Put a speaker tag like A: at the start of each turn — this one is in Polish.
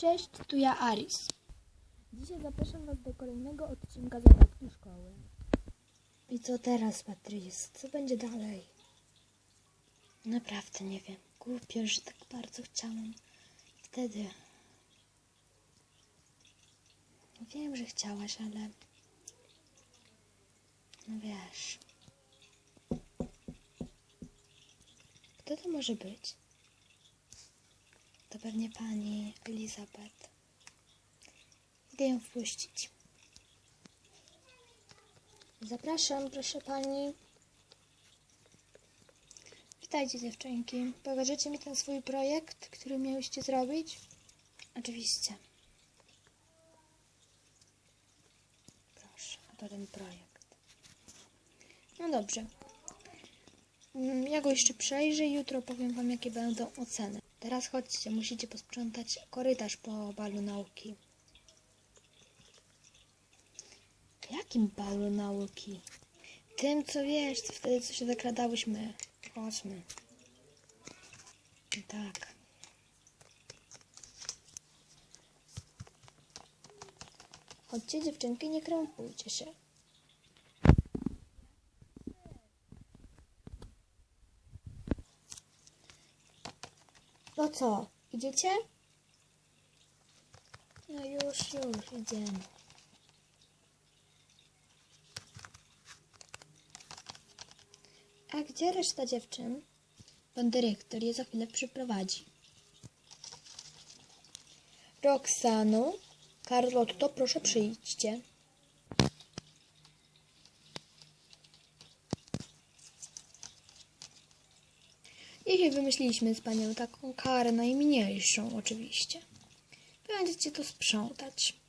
A: Cześć, tu ja Aris. Dzisiaj zapraszam Was do kolejnego odcinka Zagadki Szkoły.
B: I co teraz, Patrice? Co będzie dalej? Naprawdę nie wiem. Głupio, że tak bardzo chciałam. Wtedy. Wiem, że chciałaś, ale. No wiesz. Kto to może być? To pewnie pani Elizabeth. Idę ją wpuścić. Zapraszam, proszę pani. Witajcie dziewczynki. Pokażecie mi ten swój projekt, który miałyście zrobić? Oczywiście. Proszę, oto ten projekt. No dobrze. Ja go jeszcze przejrzę i jutro powiem wam, jakie będą oceny. Teraz chodźcie, musicie posprzątać korytarz po balu nauki. Jakim balu nauki? Tym, co wiesz, wtedy co się zakradałyśmy. Chodźmy. Tak. Chodźcie dziewczynki, nie krępujcie się. No co, idziecie? No już, już, idziemy. A gdzie reszta dziewczyn? Pan dyrektor je za chwilę przyprowadzi. Roxano, Carlotto, proszę przyjdźcie. Dzisiaj wymyśliliśmy z panią taką karę najmniejszą oczywiście. Będziecie to sprzątać.